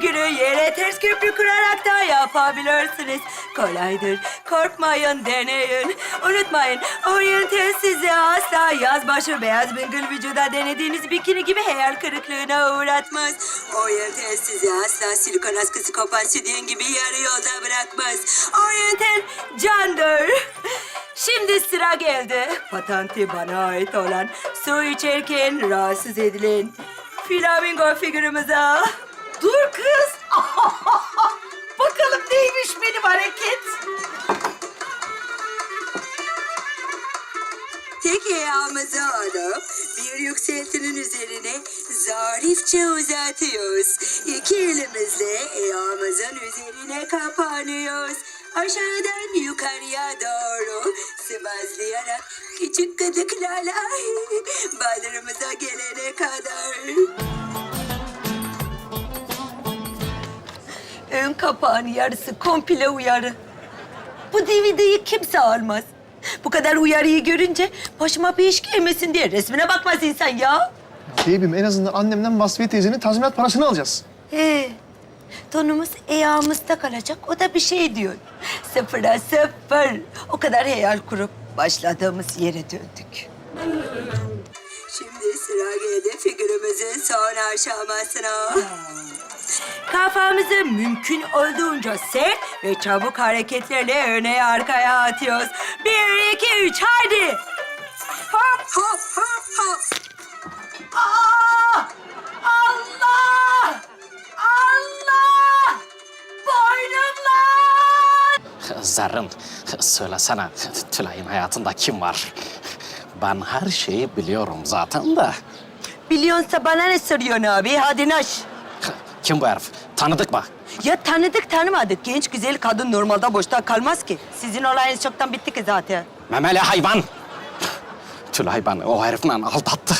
figürü yere ters köprü kurarak da yapabilirsiniz. Kolaydır. Korkmayın, deneyin. Unutmayın, oryantal sizi asla yaz başı beyaz bingöl vücuda denediğiniz bikini gibi hayal kırıklığına uğratmaz. Oryantal sizi asla silikon askısı kopan sütyen gibi yarı yolda bırakmaz. Oryantal candır. Şimdi sıra geldi. Patenti bana ait olan su içerken rahatsız edilen flamingo figürümüze. Dur kız. Bakalım neymiş benim hareket. Tek ayağımızı alıp bir yükseltinin üzerine zarifçe uzatıyoruz. İki elimizle ayağımızın üzerine kapanıyoruz. Aşağıdan yukarıya doğru sıvazlayarak küçük gıdıklarla baldırımıza gelene kadar. Ön kapağın yarısı komple uyarı. Bu DVD'yi kimse almaz. Bu kadar uyarıyı görünce başıma bir iş gelmesin diye resmine bakmaz insan ya. Beybim en azından annemden Vasfiye teyzenin tazminat parasını alacağız. He, tonumuz ayağımızda kalacak. O da bir şey diyor. Sıfıra sıfır. O kadar hayal kurup başladığımız yere döndük. Şimdi sıra geldi figürümüzün son aşamasına. Kafamızı mümkün olduğunca sert ve çabuk hareketlerle öne arkaya atıyoruz. Bir, iki, üç, haydi! Hop, hop, hop, hop! Aa! Allah! Allah! Boynumla! Zerrin, söylesene Tülay'ın hayatında kim var? Ben her şeyi biliyorum zaten de. Biliyorsa bana ne soruyorsun abi? Hadi naş. Kim bu herif? Tanıdık mı? Ya tanıdık tanımadık. Genç güzel kadın normalde boşta kalmaz ki. Sizin olayınız çoktan bitti ki zaten. Memeli hayvan. Tülay beni o herifle aldattı.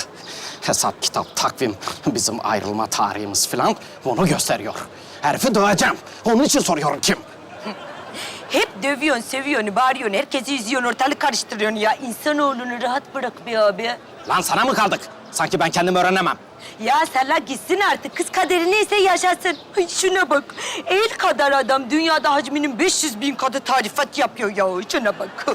Hesap, kitap, takvim, bizim ayrılma tarihimiz falan bunu gösteriyor. Herifi döveceğim. Onun için soruyorum kim? Hep dövüyorsun, seviyorsun, bağırıyorsun, herkesi üzüyorsun, ortalık karıştırıyorsun ya. İnsanoğlunu rahat bırak be abi. Lan sana mı kaldık? Sanki ben kendim öğrenemem. Ya Salla gitsin artık. Kız kaderi neyse yaşasın. Ay şuna bak. El kadar adam dünyada hacminin 500 bin katı tarifat yapıyor ya. Şuna bak.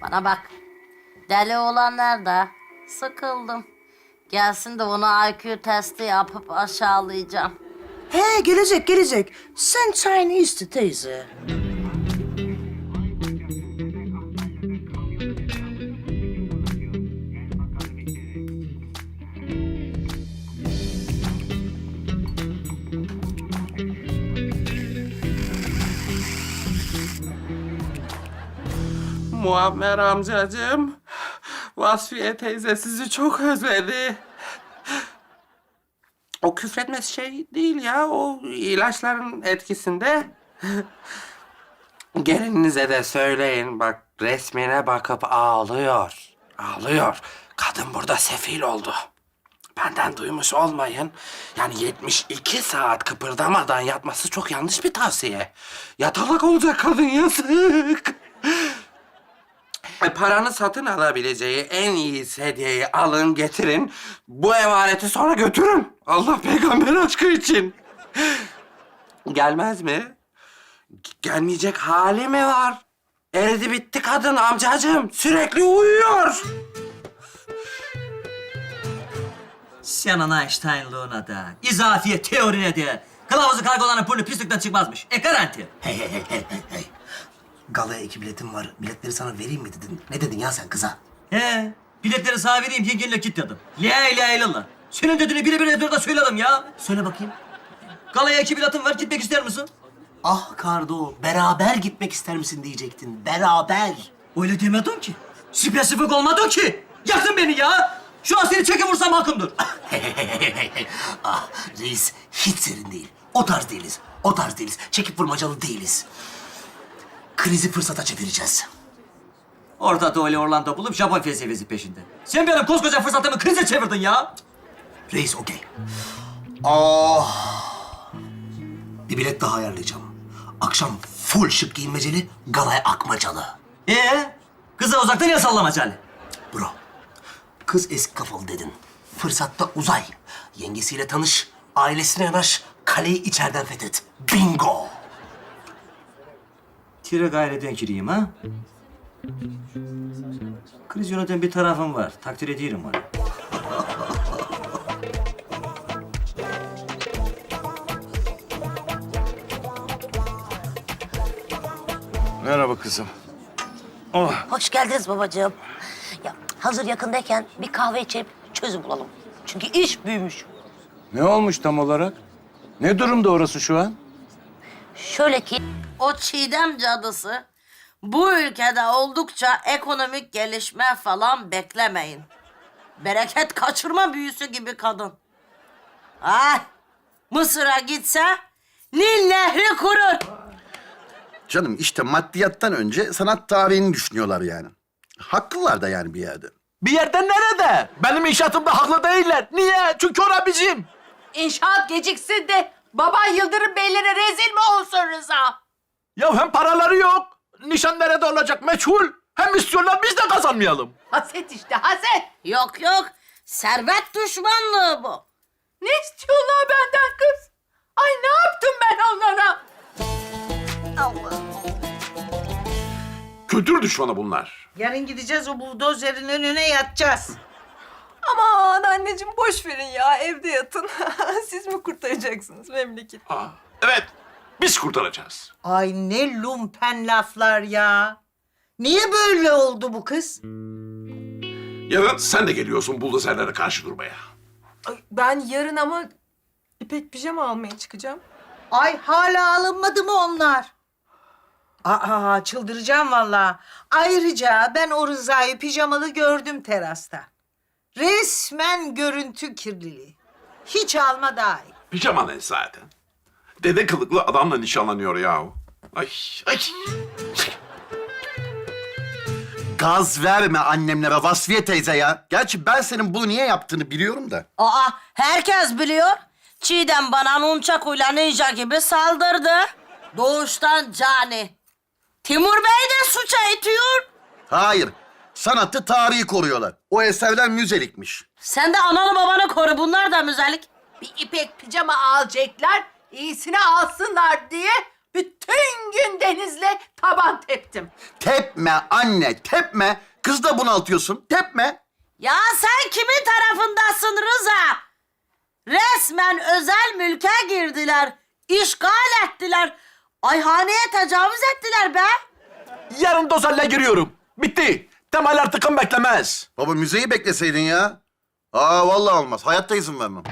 Bana bak. Deli olan nerede? Sıkıldım. Gelsin de ona IQ testi yapıp aşağılayacağım. He gelecek gelecek. Sen çayını içti teyze. Muammer amcacığım, Vasfiye teyze sizi çok özledi. O küfretmesi şey değil ya, o ilaçların etkisinde. Gelininize de söyleyin, bak resmine bakıp ağlıyor. Ağlıyor. Kadın burada sefil oldu. Benden duymuş olmayın. Yani 72 saat kıpırdamadan yatması çok yanlış bir tavsiye. Yatalak olacak kadın yazık. Paranı satın alabileceği en iyi hediyeyi alın getirin. Bu emaneti sonra götürün. Allah peygamber aşkı için. Gelmez mi? Gelmeyecek hali mi var? Eridi bitti kadın amcacığım. Sürekli uyuyor. Senin Einstein'lığına da, izafiye teorine de, kılavuzu kargolanın burnu pislikten çıkmazmış. E garanti. Hey hey hey hey hey. Galaya iki biletim var. Biletleri sana vereyim mi dedin? Ne dedin ya sen kıza? He, biletleri sana vereyim, yengenle git dedim. La ilahe illallah. Senin dediğini birebir ezberde söyledim ya. Söyle bakayım. Galaya iki biletim var, gitmek ister misin? Ah Kardo, beraber gitmek ister misin diyecektin. Beraber. Öyle demedim ki. Spesifik olmadın ki. Yaktın beni ya. Şu an seni çeke vursam hakkımdır. ah reis hiç serin değil. O tarz değiliz. O tarz değiliz. Çekip vurmacalı değiliz. Krizi fırsata çevireceğiz. Orta Doğu ile Orlando bulup Japon felsefesi peşinde. Sen benim koskoca fırsatımı krize çevirdin ya. Reis okey. Ah. Bir bilet daha ayarlayacağım. Akşam full şık giyinmeceli, galaya akmacalı. Ee, kıza uzaktan ya sallamacalı. Bro, kız eski kafalı dedin. Fırsatta uzay. Yengesiyle tanış, ailesine yanaş, kaleyi içeriden fethet. Bingo! Tire gayreden kireyim ha. Kriz yöneten bir tarafım var. Takdir ediyorum onu. Merhaba kızım. Hoş geldiniz babacığım. Ya hazır yakındayken bir kahve içip çözüm bulalım. Çünkü iş büyümüş. Ne olmuş tam olarak? Ne durumda orası şu an? Şöyle ki... O Çiğdem cadısı bu ülkede oldukça ekonomik gelişme falan beklemeyin. Bereket kaçırma büyüsü gibi kadın. Ay, Mısır'a gitse Nil Nehri kurur. Canım işte maddiyattan önce sanat tarihini düşünüyorlar yani. Haklılar da yani bir yerde. Bir yerden nerede? Benim inşaatımda haklı değiller. Niye? Çünkü ora bizim. İnşaat geciksin de baban Yıldırım Beylere rezil mi olsun Rıza? Ya hem paraları yok. Nişan nerede olacak meçhul. Hem istiyorlar biz de kazanmayalım. Haset işte haset. Yok yok, servet düşmanlığı bu. Ne istiyorlar benden kız? Ay ne yaptım ben onlara? Kültür düşmanı bunlar. Yarın gideceğiz o buldozerin önüne yatacağız. Aman anneciğim boş verin ya evde yatın. Siz mi kurtaracaksınız memleketi? Evet, biz kurtaracağız. Ay ne lumpen laflar ya. Niye böyle oldu bu kız? Yarın sen de geliyorsun buldozerlere karşı durmaya. Ben yarın ama ipek pijama almaya çıkacağım. Ay hala alınmadı mı onlar? Aa çıldıracağım vallahi. Ayrıca ben o Rıza'yı pijamalı gördüm terasta. Resmen görüntü kirliliği. Hiç alma daha iyi. Pijama ne zaten? Dede kılıklı adamla nişanlanıyor yahu. Ay, ay. Gaz verme annemlere Vasfiye teyze ya. Gerçi ben senin bunu niye yaptığını biliyorum da. Aa, herkes biliyor. Çiğdem bana nunçakuyla ninja gibi saldırdı. Doğuştan cani. Timur Bey de suça itiyor. Hayır, sanatı tarihi koruyorlar. O eserler müzelikmiş. Sen de ananı babanı koru. Bunlar da müzelik. Bir ipek pijama alacaklar, iyisini alsınlar diye bütün gün Deniz'le taban teptim. Tepme anne, tepme. Kız da bunaltıyorsun, tepme. Ya sen kimin tarafındasın Rıza? Resmen özel mülke girdiler. işgal ettiler. Ayhaneye tecavüz ettiler be. Yarın dozerle giriyorum. Bitti. Temel artıkım beklemez. Baba müzeyi bekleseydin ya. Aa vallahi olmaz. Hayatta izin vermem.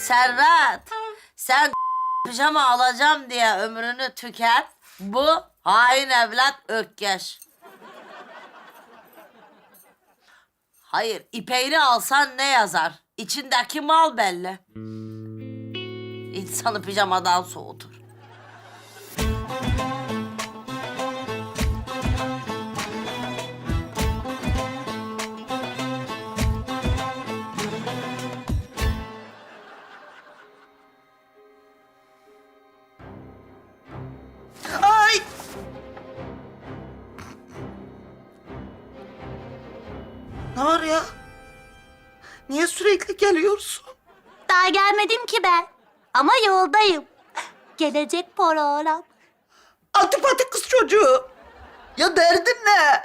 Servet, sen pijama alacağım diye ömrünü tüket. Bu hain evlat Ökkeş. Hayır, ipeğini alsan ne yazar? İçindeki mal belli. İnsanı pijamadan soğutur. Ne var ya? Niye sürekli geliyorsun? Daha gelmedim ki ben. Ama yoldayım. Gelecek program. Antipatik kız çocuğu. Ya derdin ne?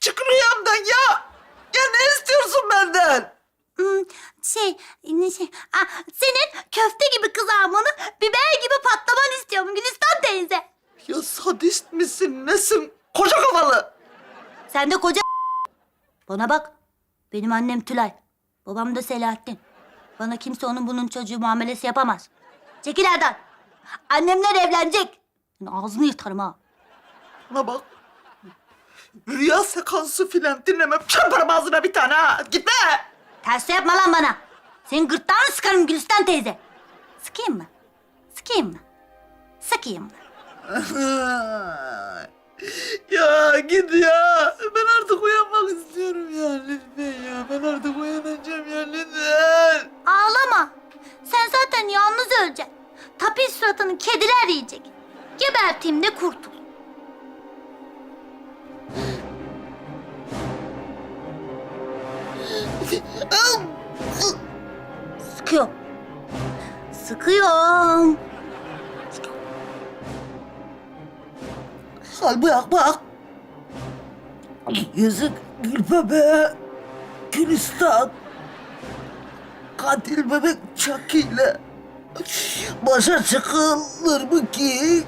Çık rüyamdan ya. Ya ne istiyorsun benden? Hmm, şey, ne şey, ah, senin köfte gibi kızarmanı, biber gibi patlaman istiyorum Gülistan teyze. Ya sadist misin nesin? Koca kafalı. Sen de koca Bana bak, benim annem Tülay, babam da Selahattin. Bana kimse onun bunun çocuğu muamelesi yapamaz. Çekil oradan. Annemler evlenecek. Ağzını yırtarım ha. Bana bak. Rüya sekansı filan dinlemem. Çarparım ağzına bir tane ha. Gitme. Ters yapma lan bana. Senin gırtlağını sıkarım Gülistan teyze. Sıkayım mı? Sıkayım mı? Sıkayım mı? ya git ya. Ben artık uyanmak istiyorum ya lütfen ya. Ben artık uyanacağım ya lütfen. Ağlama. Sen zaten yalnız öleceksin. Tapir suratını kediler yiyecek. Geberteyim de kurtul. Sıkıyorum. Sıkıyorum. Al bak bak. Yazık Gülbebe. Gülistan. Katil bebek çakıyla. Başa çıkılır mı ki?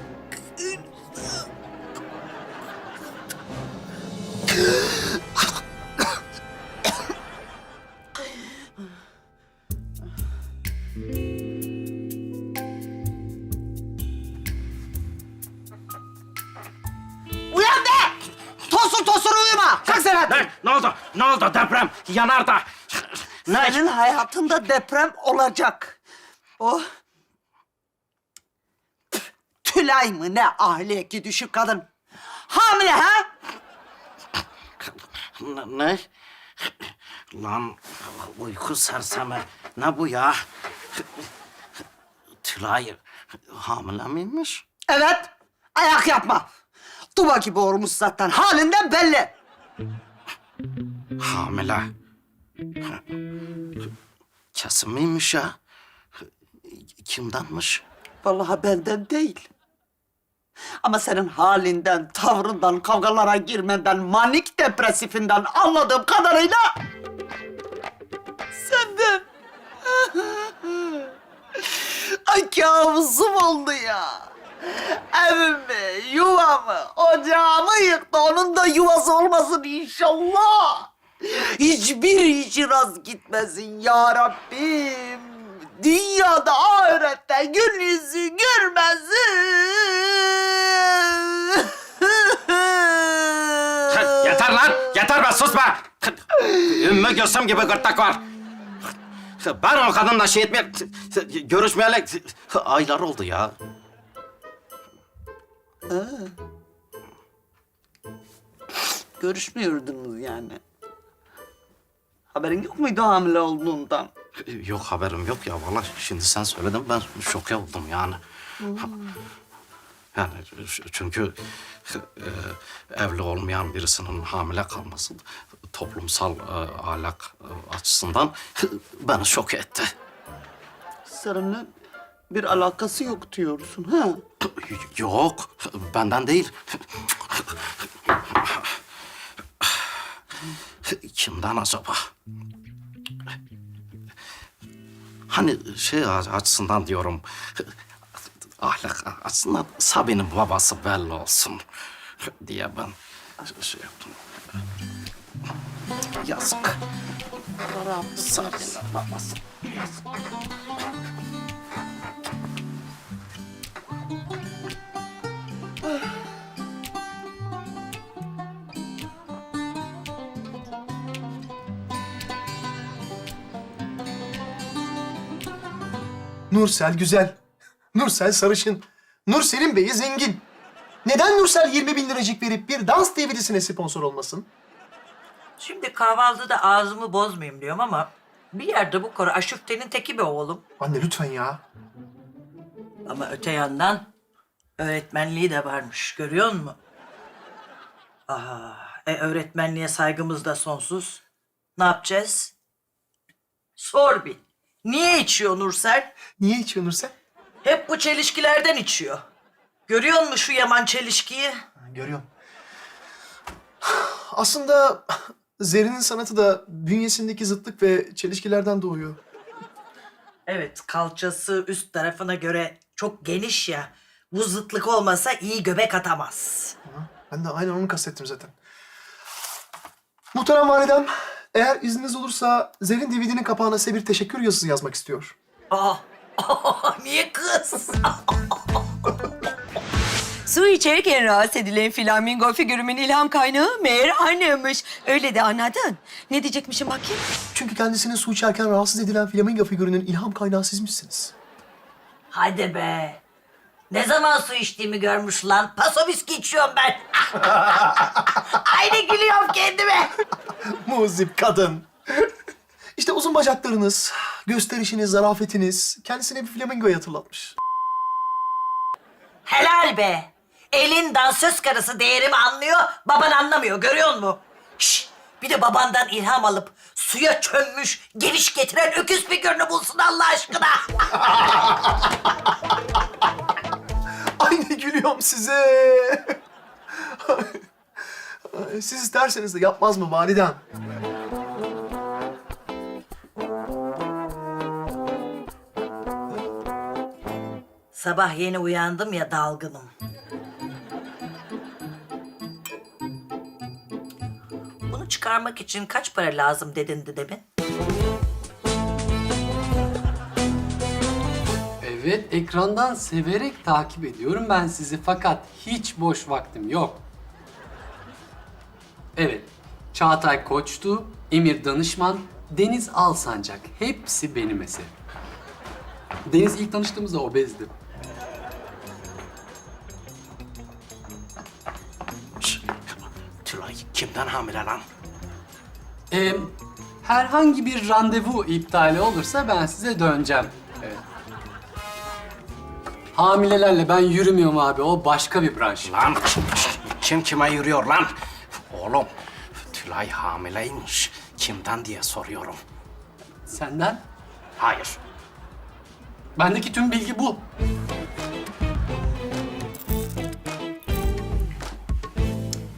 Ne? Senin hayatında deprem olacak. O Tülay mı ne ahlaki düşük kadın. Hamile ha? Ne? Lan uyku sersemi. Ne bu ya? Tülay hamile miymiş? Evet. Ayak yapma. Duba gibi olmuş zaten. Halinden belli. Hamile. Kesin miymiş ya? Kimdenmiş? Vallahi benden değil. Ama senin halinden, tavrından, kavgalara girmeden, manik depresifinden anladığım kadarıyla... Senden. Ay kabusum oldu ya. Evimi, yuvamı, ocağımı yıktı. Onun da yuvası olmasın inşallah. Hiçbir işi rast gitmesin ya Rabbim. Dünyada ahirette gün yüzü görmesin. Yeter lan! Yeter be sus be! Ümmü Gülsüm gibi gırtlak var. Ben o kadınla şey etmeye... Görüşmeyeli aylar oldu ya. Görüşmüyordunuz yani. Haberin yok muydu hamile olduğundan? Yok haberim yok ya. Vallahi şimdi sen söyledin ben şoke oldum yani. Yani çünkü e, evli olmayan birisinin hamile kalması toplumsal e, ahlak e, açısından beni şok etti. Seninle bir alakası yok diyorsun ha? Yok, benden değil. Kimden acaba? Hani şey açısından diyorum, ahlak açısından Sabi'nin babası belli olsun diye ben şey yaptım. Yazık. Sabi'nin babası. Nursel güzel. Nursel sarışın. Nursel'in beyi zengin. Neden Nursel 20 bin liracık verip bir dans DVD'sine sponsor olmasın? Şimdi kahvaltıda ağzımı bozmayayım diyorum ama bir yerde bu konu aşuftenin teki be oğlum. Anne lütfen ya. Ama öte yandan öğretmenliği de varmış. Görüyor musun? Aa, e, öğretmenliğe saygımız da sonsuz. Ne yapacağız? Sor bir. Niye içiyor Nursel? Niye içiyor Nursel? Hep bu çelişkilerden içiyor. Görüyor musun şu yaman çelişkiyi? Görüyorum. Aslında Zerrin'in sanatı da bünyesindeki zıtlık ve çelişkilerden doğuyor. Evet, kalçası üst tarafına göre çok geniş ya. Bu zıtlık olmasa iyi göbek atamaz. Ben de aynen onu kastettim zaten. Muhterem validem, eğer izniniz olursa Zerrin DVD'nin kapağına size bir teşekkür yazısı yazmak istiyor. Aa, niye kız? Su içerken rahatsız edilen flamingo figürümün ilham kaynağı meğer annemmiş. Öyle de anladın. Ne diyecekmişim bakayım? Çünkü kendisinin su içerken rahatsız edilen flamingo figürünün ilham kaynağı sizmişsiniz. Hadi be. Ne zaman su içtiğimi görmüş lan. Paso viski içiyorum ben. Aynı gülüyorum kendime. Muzip kadın. işte uzun bacaklarınız, gösterişiniz, zarafetiniz kendisine bir flamingoyu hatırlatmış. Helal be. Elin dansöz karısı değerimi anlıyor, baban anlamıyor. Görüyor musun? Şş, Bir de babandan ilham alıp suya çömmüş, geliş getiren öküz figürünü bulsun Allah aşkına. Ay ne gülüyorum size. Siz isterseniz de yapmaz mı validem? Sabah yeni uyandım ya dalgınım. Bunu çıkarmak için kaç para lazım dedin dedemin? Evet, ekrandan severek takip ediyorum ben sizi fakat hiç boş vaktim yok. Evet, Çağatay Koçtu, Emir Danışman, Deniz Alsancak. Hepsi benim eserim. Deniz ilk tanıştığımızda obezdi. Tülay kimden hamile lan? Ee, herhangi bir randevu iptali olursa ben size döneceğim. Hamilelerle ben yürümüyorum abi, o başka bir branş. Lan kim kime yürüyor lan? Oğlum Tülay hamileymiş. Kimden diye soruyorum. Senden? Hayır. Bendeki tüm bilgi bu.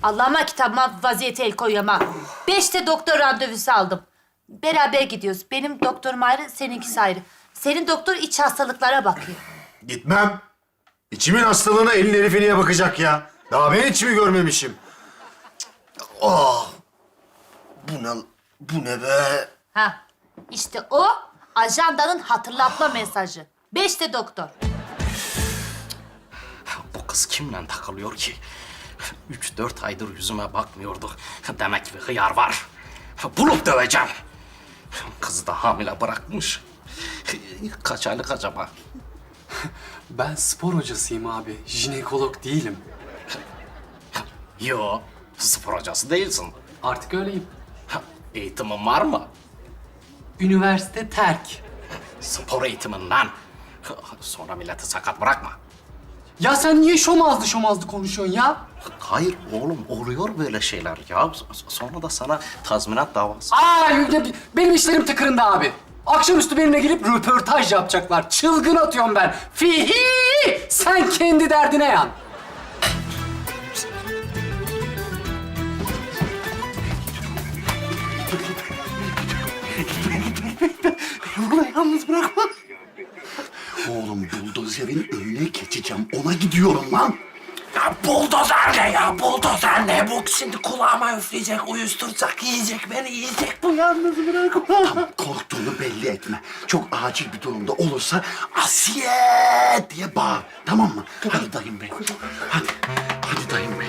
Allah'ıma kitabıma vaziyete el koyama. Beşte doktor randevusu aldım. Beraber gidiyoruz. Benim doktorum ayrı, seninkisi ayrı. Senin doktor iç hastalıklara bakıyor. Gitmem. İçimin hastalığına elin herifine bakacak ya. Daha ben içimi görmemişim. Oh. Bu ne, bu ne be? Ha, işte o ajandanın hatırlatma mesajı. Beşte doktor. Bu kız kimle takılıyor ki? Üç dört aydır yüzüme bakmıyordu. Demek bir hıyar var. Bulup döveceğim. Kızı da hamile bırakmış. Kaç aylık acaba? Ben spor hocasıyım abi, jinekolog değilim. Yo, spor hocası değilsin. Artık öyleyim. Eğitimin var mı? Üniversite terk. Spor eğitiminden. Sonra milleti sakat bırakma. Ya sen niye şomazlı şomazlı konuşuyorsun ya? Hayır oğlum, oluyor böyle şeyler ya. Sonra da sana tazminat davası. Aa, benim işlerim tıkırında abi. Akşamüstü benimle gelip röportaj yapacaklar. Çılgın atıyorum ben. Fihi! Sen kendi derdine yan. Bunu yalnız bırakma. Oğlum buldozerin önüne geçeceğim. Ona gidiyorum lan. Ya buldozer ne ya? Buldozer ne? Bu şimdi kulağıma üfleyecek, uyuşturacak, yiyecek beni, yiyecek. Bu yalnız bırakma. Tamam, korktuğunu belli etme. Çok acil bir durumda olursa Asiye diye bağır. Tamam mı? Hadi dayım benim. Hadi. Hadi dayım benim.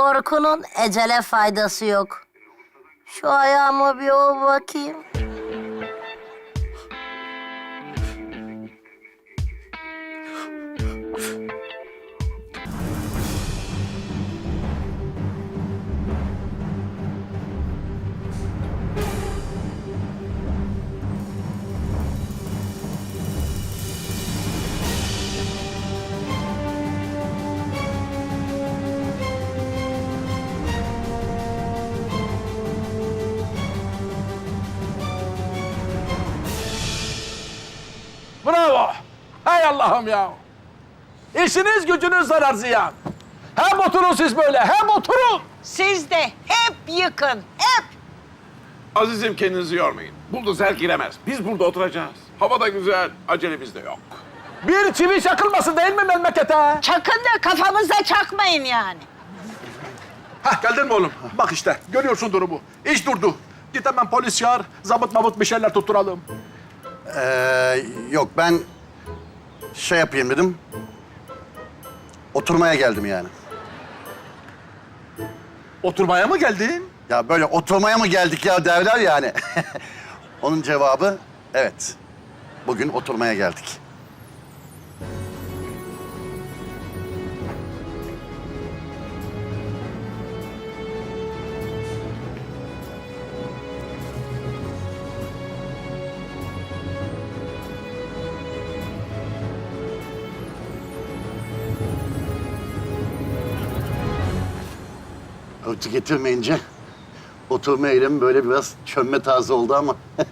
Korkunun ecele faydası yok. Şu ayağıma bir ol bakayım. Allah'ım ya. İşiniz gücünüz zarar ziyan. Hem oturun siz böyle, hem oturun. Siz de hep yıkın, hep. Azizim kendinizi yormayın. Buldozer giremez. Biz burada oturacağız. Hava da güzel, acelemiz de yok. Bir çivi çakılmasın değil mi memlekete? Çakın da kafamıza çakmayın yani. Hah geldin mi oğlum? Bak işte, görüyorsun durumu. İş durdu. Git hemen polis çağır, zabıt mabut bir şeyler tutturalım. Ee, yok ben şey yapayım dedim. Oturmaya geldim yani. Oturmaya mı geldin? Ya böyle oturmaya mı geldik ya derler yani. Onun cevabı evet. Bugün oturmaya geldik. Örtü getirmeyince oturma eğilimi böyle biraz çömme tarzı oldu ama.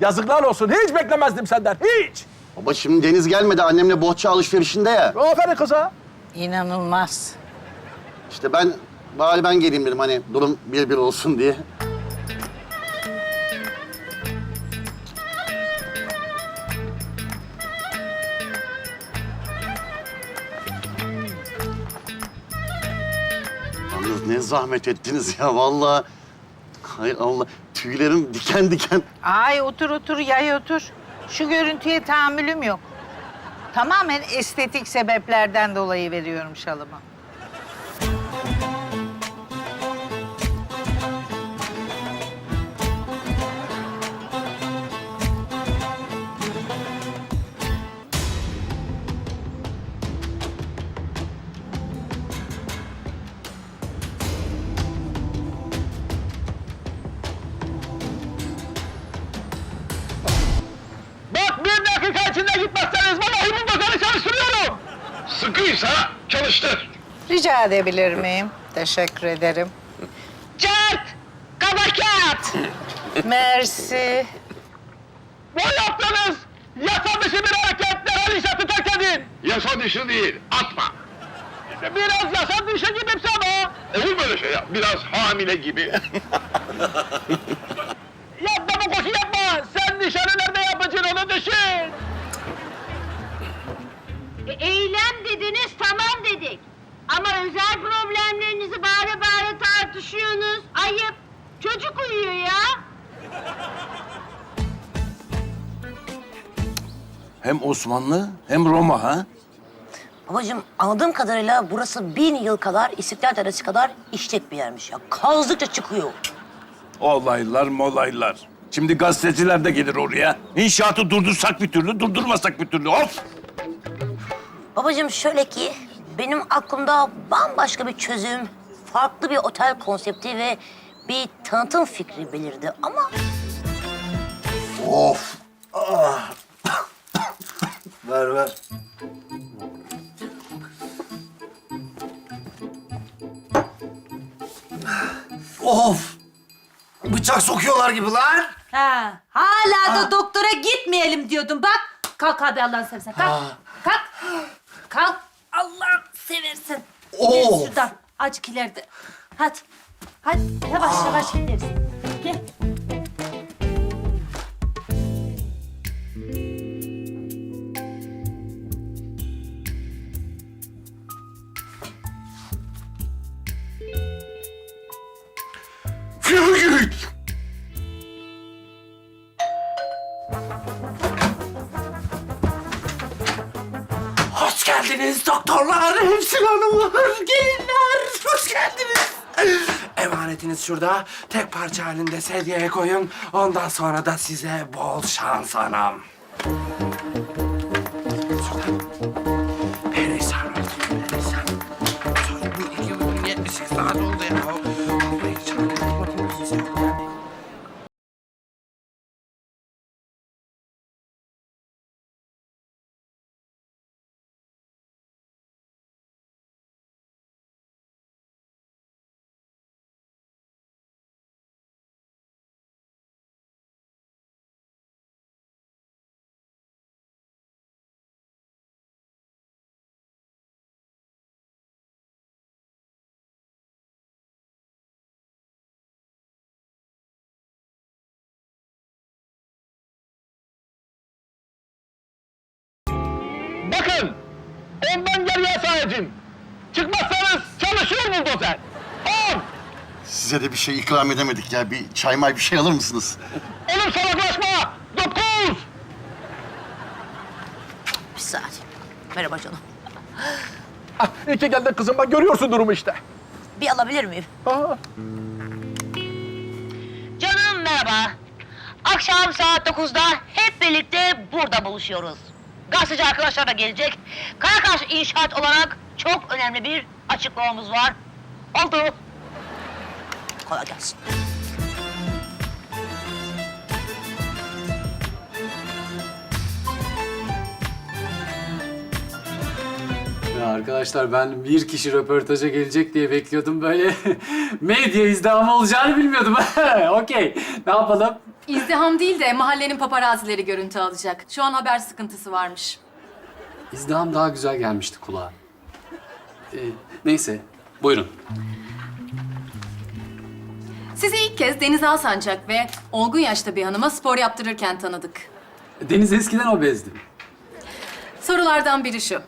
Yazıklar olsun. Hiç beklemezdim senden. Hiç. Baba şimdi Deniz gelmedi annemle bohça alışverişinde ya. Aferin kıza. İnanılmaz. İşte ben bari ben geleyim dedim hani durum bir bir olsun diye. Ne zahmet ettiniz ya vallahi. Hay Allah tüylerim diken diken. Ay otur otur yay otur. Şu görüntüye tahammülüm yok. Tamamen estetik sebeplerden dolayı veriyorum şalımı. Rica edebilir miyim? Teşekkür ederim. Cart! Kabakat! Mersi. Bu yaptığınız yasa dışı bir hareket derhal işe tutak edin. Yasa dışı değil, atma. Biraz yasa dışı gibimse ama. Olur böyle şey ya, biraz hamile gibi. yapma bu koşu yapma. Sen nişanı nerede yapacaksın onu düşün. E, eylem dediniz, tamam dedik. Ama özel problemlerinizi bağıra bağıra tartışıyorsunuz. Ayıp. Çocuk uyuyor ya. Hem Osmanlı hem Roma ha? Babacığım anladığım kadarıyla burası bin yıl kadar İstiklal Caddesi kadar işlek bir yermiş ya. Kazdıkça çıkıyor. Olaylar molaylar. Şimdi gazeteciler de gelir oraya. İnşaatı durdursak bir türlü, durdurmasak bir türlü. Of! Babacığım şöyle ki benim aklımda bambaşka bir çözüm, farklı bir otel konsepti ve bir tanıtım fikri belirdi ama Of. Ah. ver ver. Of. Bıçak sokuyorlar gibi lan. Ha, hala da doktora gitmeyelim diyordum bak. Kalk abi Allah'ını seversen kalk. Kalk. Kalk. Allah seversen. Gel şuradan. Acık ileride. Hadi. Hadi yavaş yavaş gideriz. Gel. Hoş geldiniz doktorlar, hemşire hanımlar, gelinler. Hoş geldiniz. Emanetiniz şurada. Tek parça halinde sedyeye koyun. Ondan sonra da size bol şans anam. Bakın, ondan geriye sayacağım. Çıkmazsanız çalışıyor buldozer. On! Size de bir şey ikram edemedik ya. Bir çay may bir şey alır mısınız? Oğlum salaklaşma! Dokuz! bir saniye. Merhaba canım. Ah, iyi ki geldin kızım. Bak görüyorsun durumu işte. Bir alabilir miyim? Aa. Canım merhaba. Akşam saat 9'da hep birlikte burada buluşuyoruz. Gazeteci arkadaşlar da gelecek. Karakaş İnşaat olarak çok önemli bir açıklamamız var. Oldu. Kolay gelsin. Ya arkadaşlar ben bir kişi röportaja gelecek diye bekliyordum böyle medya izdihamı olacağını bilmiyordum. Okey. Ne yapalım? İzdiham değil de mahallenin paparazileri görüntü alacak. Şu an haber sıkıntısı varmış. İzdiham daha güzel gelmişti kulağa. Ee, neyse. Buyurun. Sizi ilk kez Deniz Alsancak ve olgun yaşta bir hanıma spor yaptırırken tanıdık. Deniz eskiden obezdi. Sorulardan biri şu.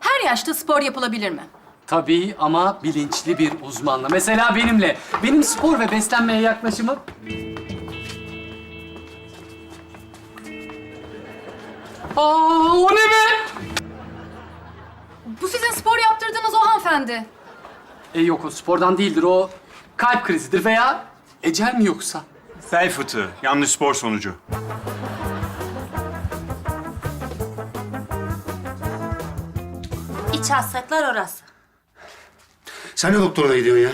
Her yaşta spor yapılabilir mi? Tabii ama bilinçli bir uzmanla. Mesela benimle. Benim spor ve beslenmeye yaklaşımım... Aa, o ne be? Bu sizin spor yaptırdığınız o hanımefendi. E yok o spordan değildir. O kalp krizidir veya ecel mi yoksa? Bel fıtığı. Yanlış spor sonucu. İç hastalıklar orası. Sen ne doktoruna gidiyorsun ya?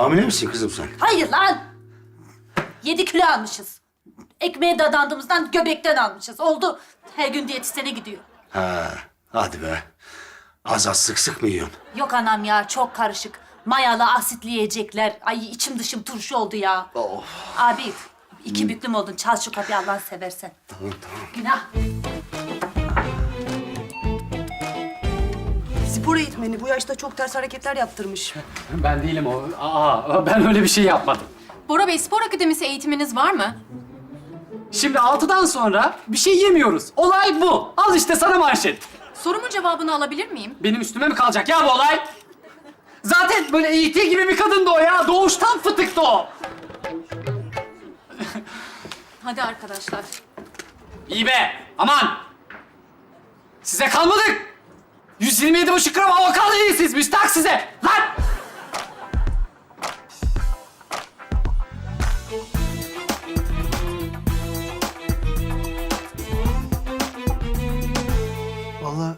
Hamile misin kızım sen? Hayır lan! Yedi kilo almışız. Ekmeğe dadandığımızdan göbekten almışız. Oldu. Her gün diyetisyene gidiyor. Ha, hadi be. Az az sık sık mı yiyorsun? Yok anam ya çok karışık. Mayalı asitli yiyecekler. Ay içim dışım turşu oldu ya. Abi iki büklüm oldun. Çal şu kapıyı Allah'ını seversen. Tamam tamam. Günah. Spor eğitmeni bu yaşta çok ters hareketler yaptırmış. Ben değilim o. Aa, ben öyle bir şey yapmadım. Bora Bey spor akademisi eğitiminiz var mı? Şimdi altıdan sonra bir şey yemiyoruz. Olay bu. Al işte sana manşet. Sorumun cevabını alabilir miyim? Benim üstüme mi kalacak ya bu olay? Zaten böyle eğiti gibi bir kadındı o ya. Doğuştan fıtıktı o. Hadi arkadaşlar. İyi be. Aman. Size kalmadık. 127 buçuk gram avokado yiyin siz. Müstahak size. Lan. Vallahi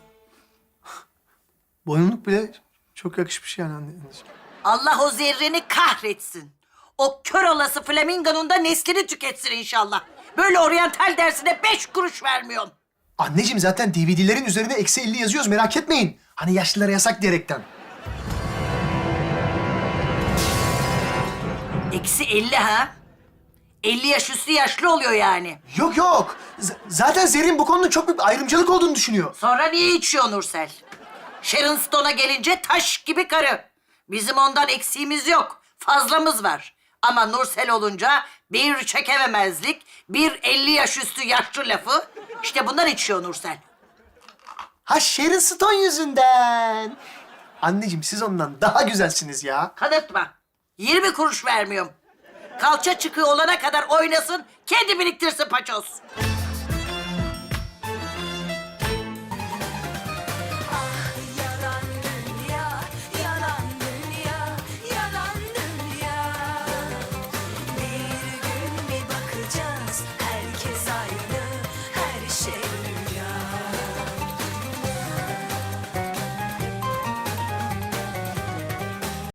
boyunluk bile çok yakışmış yani anneciğim. Allah o zerreni kahretsin. O kör olası flamingonun da neslini tüketsin inşallah. Böyle oryantal dersine beş kuruş vermiyorum. Anneciğim zaten DVD'lerin üzerine eksi 50 yazıyoruz merak etmeyin. Hani yaşlılara yasak diyerekten. Eksi elli ha? 50 yaş üstü yaşlı oluyor yani. Yok yok. Z- zaten Zerrin bu konuda çok büyük bir ayrımcılık olduğunu düşünüyor. Sonra niye içiyor Nursel? Sharon Stone'a gelince taş gibi karı. Bizim ondan eksiğimiz yok. Fazlamız var. Ama Nursel olunca bir çekememezlik, bir 50 yaş üstü yaşlı lafı. İşte bundan içiyor Nursel. Ha Sharon Stone yüzünden. Anneciğim siz ondan daha güzelsiniz ya. Kanıtma. 20 kuruş vermiyorum. Kalça çıkığı olana kadar oynasın, kendi biriktirsin paçoz.